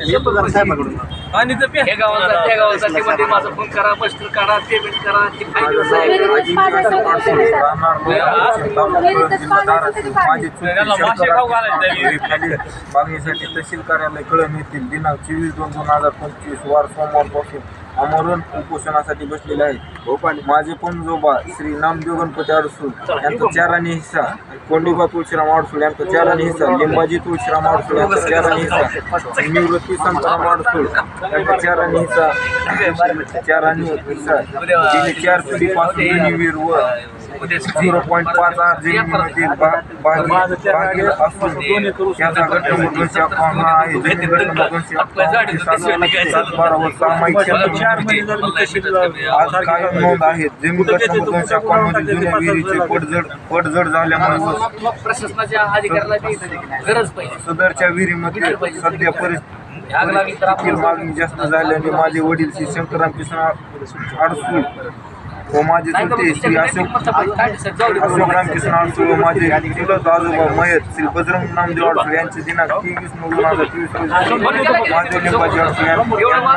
येतो जरा साहेबाकडून. आणि ते पे- हे गावाचा त्या गावाचा ते मध्ये माझा फोन करा मस्टर काढा पेमेंट करा ते घालायचे मागणीसाठी तहसील कार्यालय कळम येथील दिनांक चोवीस दोन दोन हजार पंचवीस वार सोमवारपासून अमरण उपोषणासाठी बसलेले आहेत. माझे पंजोबा श्री नामदेव गणपती अडसूळ यांचा चाराने हिस्सा कोंडोबा तुळशीराम अडसूळ यांचा चाराने हिस्सा लिंबाजी तुळशीराम अडसूळ यांचा चाराने हिस्सा निवृत्ती संतराम अडसूळ यांचा चाराने हिस्सा आणि हिस्सा गेली चार पिढीपासून वीर व झिरो पॉईंट पाच आठ जमिनीमध्ये बा- असून आहे. सात सात बारा व सामायिक चार महिने मी नोंद आहेत. जमीन मध्ये जुन्या विहिरीचे पडझड पडझड झाल्यामुळे व प्रशासनाच्या अधिकाऱ्याला बी गरज पाहिजे. सदरच्या विहिरीमध्ये सध्या परिस्थिती मागणी जास्त झाल्याने माझे वडील श्री शंकरराम किसन अडसूळ व माझे चुलते श्री अशोक अशोक रामकृष्ण अडसूळ व माझे चुलत आजोबा मयत श्री बजरंग नामदेव अडसूळ यांचे दिनांक तेवीस नऊ दोन हजार तेवीस रोजी माझे लिंबाजी अडसूळ यांना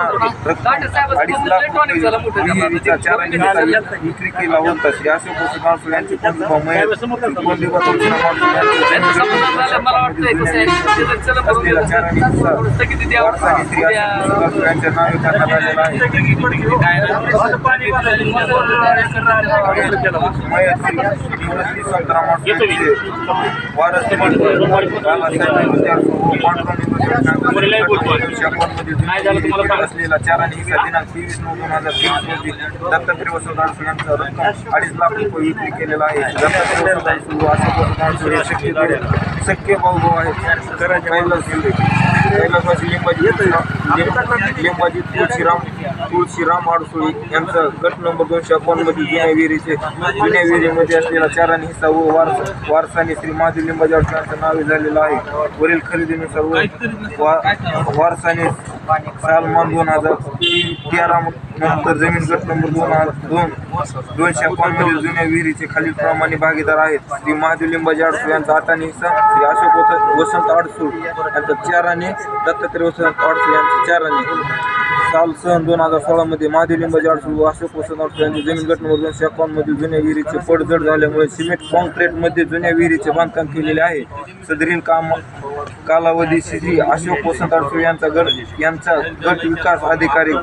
रक्कम अडीच लाख रुपये विहिरीच्या चाराने विक्री केला होता श्री अशोक वसंत अडसूळ यांचे पंजोबा मयत कोंडीबा तुळशीराम अडसूळ यांचे मला वाटतंय कसं आहे चला असलेला चाराने हिस्सा वारसाने श्री अशोक वसंत अडसूळ यांच्या नावे करण्यात आलेला आहे मयत श्री निवृत्ती असलेला दिनांक तेवीस नऊ दोन हजार तेवीस रोजी दत्तात्रय वसंत अडसूळ रक्कम अडीच लाख रुपये विक्री केलेला आहे दत्तात्रय सुरू असं व शक्य भाऊ भाऊ आहेत कैलासवासी लिंबाजी लिंब- लिंबाजी तुळशीराम तुळशीराम अडसूळ यांचं गट नंबर दोनशे अकावन्नमध्ये जुन्या विहिरीचे जुन्या विहिरीमध्ये असलेला चाराने हिस्सा व वारस वारसाने श्री महादेव लिंबाजी अडसूळ यांचं नावे झालेलं आहे वरील खरेदीनुसार व वा- वारसाने सालमान दोन हजार तेरा नंतर जमीन गट नंबर दोन हजार दोन. दोनशे अकावन्न जुन्या विहिरीचे खालील प्रमाणे भागीदार आहेत. श्री महादेव लिंबाजी आडसू यांचा आठाने हिस्सा श्री अशोक वसंत अडसूळ यांचा चाराने दत्तात्रय वसंत आडसू यांचा चाराने साल सन दोन हजार सोळामध्ये महादेव लिंबाजी अडसूळ व अशोक वसंत अडसूळ यांचे जमीन गट नंबर दोनशे अकावन्न जुन्या विहिरीचे पडझड झाल्यामुळे सिमेंट कॉन्क्रीटमध्ये जुन्या विहिरीचे बांधकाम केलेले आहे. सदरीन काम कालावधी श्री अशोक वसंत अडसूळ यांचा गट यांचा गट विकास अधिकारी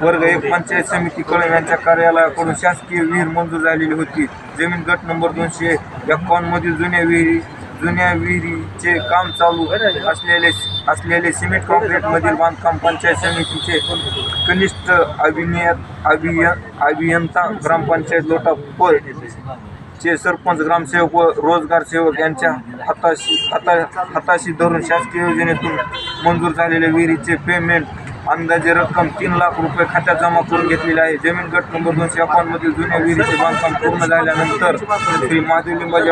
वर्ग एक पंचायत समिती कळम यांच्या कार्यालयाकडून शासकीय विहीर मंजूर झालेली होती. जमीन गट नंबर दोनशे एकावन्न मधील जुन्या विहिरी जुन्या विहिरीचे काम चालू असलेले असलेले सिमेंट कॉन्क्रीट मधील बांधकाम पंचायत समितीचे कनिष्ठ अभिनय अभिय अभियंता ग्रामपंचायत लोटापळ चे सरपंच ग्रामसेवक व रोजगार सेवक यांच्या हाताशी हाता हाताशी धरून शासकीय योजनेतून मंजूर झालेल्या विहिरीचे पेमेंट अंदाजे रक्कम तीन लाख रुपये खात्यात जमा करून घेतलेली आहे. जमीन गट नंबर दोनशे अकावन्न मधील जुन्या विहिरीचे बांधकाम पूर्ण झाल्यानंतर श्री महादेव लिंबाजी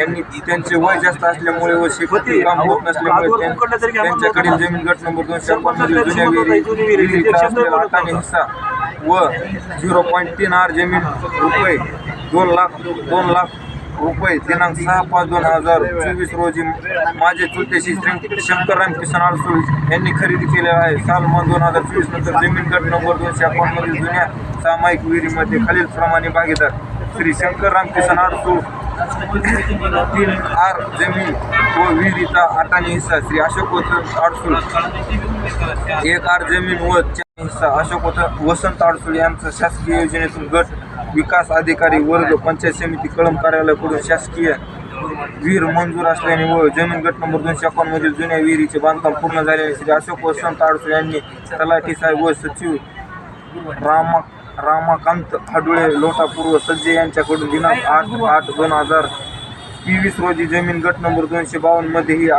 यांनी त्यांचे वय जास्त असल्यामुळे व शेती काम होत नसल्यामुळे त्यांच्याकडील जमीन गट नंबर दोनशे अकावन्न मधील जुन्या विहिरी विहिरीचा असलेला हाताने हिस्सा व झिरो पॉईंट तीन आठ जमीन रुपये दोन लाख दोन लाख रुपये दिनांक सहा पाच दोन हजार चोवीस रोजी माझे चुलतेशी श्री शंकरराम किसन अडसूळ यांनी खरेदी केलेला आहे. साल मन दोन हजार चोवीस नंतर जमीन गट नंबर दोनशे अकाउंटमधील जुन्या सामायिक विहिरीमध्ये खालील प्रमाणे भागीदार श्री शंकरराम किसन अडसूळ तीन आर जमीन व विहिरीचा आठाने हिस्सा श्री अशोक अडसूळ एक आर जमीन व अशोक वसंत अडसूळ यांचा शासकीय योजनेतून गट विकास अधिकारी वर्ग पंचायत समिती कळम कार्यालयाकडून शासकीय विहीर मंजूर असल्याने व जमीन गट नंबर दोनशे अकावन्न जुन्या विहिरीचे बांधकाम पूर्ण झाल्याने श्री अशोक वसंत अडसूळ यांनी तलाठी साहेब व सचिव रामा रामाकांत हाडुळे लोटापूर्व सज्जे यांच्याकडून दिनांक आठ आठ दोन हजार तेवीस रोजी जमीन गट नंबर दोनशे बावन्नमध्ये ही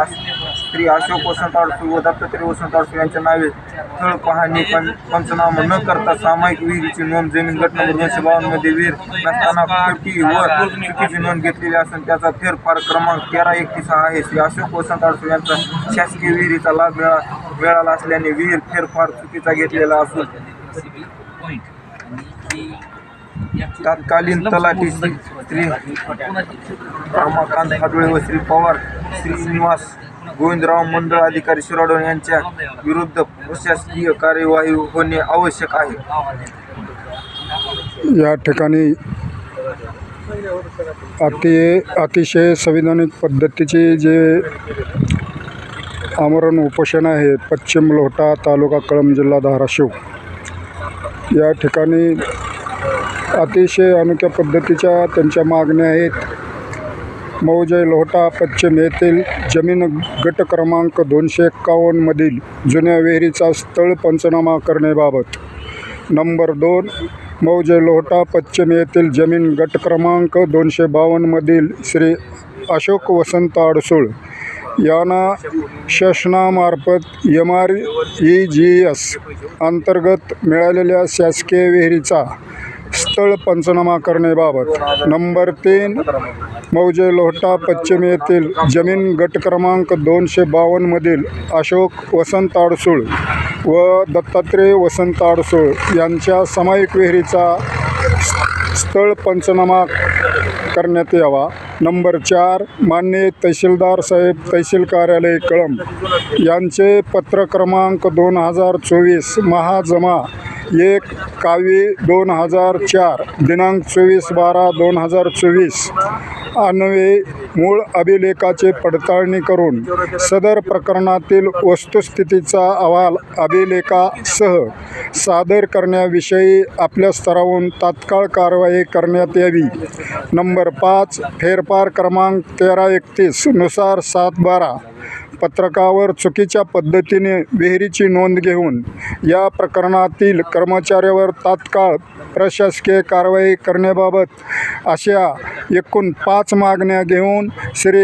श्री अशोक वसंत व दत्तात्रय वसंत अडसूळ यांच्या नावे स्थळ पाहणी पण पंचनामा न करता सामायिक विहिरीची नोंद जमीन गट नंबर दोनशे बावन्नमध्ये विहीर नसताना व चुकीची नोंद घेतलेली असून त्याचा फेरफार क्रमांक तेरा एकतीस हा आहे. श्री अशोक वसंत अडसूळ यांचा शासकीय विहिरीचा लाभ मिळा मिळाला असल्याने विहीर फेरफार चुकीचा घेतलेला असून तत्कालीन तलाठी श्री श्री रामाकांत हाडुळे व श्री पवार श्रीनिवास गोविंदराव मंडळ अधिकारी शिराडोन यांच्या विरुद्ध प्रशासकीय कार्यवाही होणे आवश्यक आहे. या ठिकाणी अति अतिशय संविधानिक पद्धतीचे जे आमरण उपोषण आहे पश्चिम लोहटा तालुका कळंब जिल्हा धाराशिव. या ठिकाणी अतिशय अनोख्या पद्धतीच्या त्यांच्या मागण्या आहेत. मौजे लोहटा पश्चिम येथील जमीन गट क्रमांक दोनशे एक्कावन्नमधील जुन्या विहिरीचा स्थळ पंचनामा करण्याबाबत. नंबर दोन मौजे लोहटा पश्चिम येथील जमीन गट क्रमांक दोनशे बावन्नमधील श्री अशोक वसंत अडसूळ यांना शासनामार्फत M R E G S अंतर्गत मिळालेल्या शासकीय विहिरीचा स्थळ पंचनामा करण्याबाबत. नंबर तीन मौजे लोहटा पश्चिम येथील जमीन गट क्रमांक दोनशे बावन्नमधील अशोक वसंत आडसूळ व दत्तात्रेय वसंत आडसूळ यांच्या सामायिक विहिरीचा स्थळ पंचनामा करण्यात यावा. नंबर चार मान्य तहसीलदार साहेब तहसील कार्यालय कळंब यांचे पत्र क्रमांक दोन हजार चोवीस महाजमा एक कावी दोन हजार चार दिनांक चोवीस बारा दोन हजार चोवीस. अन्वये मूळ अभिलेखाचे पडताळणी करून सदर प्रकरणातील वस्तुस्थितीचा अहवाल अभिलेखासह सादर करण्याविषयी आपल्या स्तरावरून तात्काळ कारवाई करण्यात यावी. नंबर पाच फेरफार क्रमांक तेरा एकतीसनुसार सात बारा. पत्रकावर चुकीच्या पद्धतीने विहिरीची नोंद घेऊन या प्रकरणातील कर्मचाऱ्यावर तात्काळ प्रशासकीय कारवाई करण्याबाबत अशा एकूण पाच मागण्या घेऊन श्री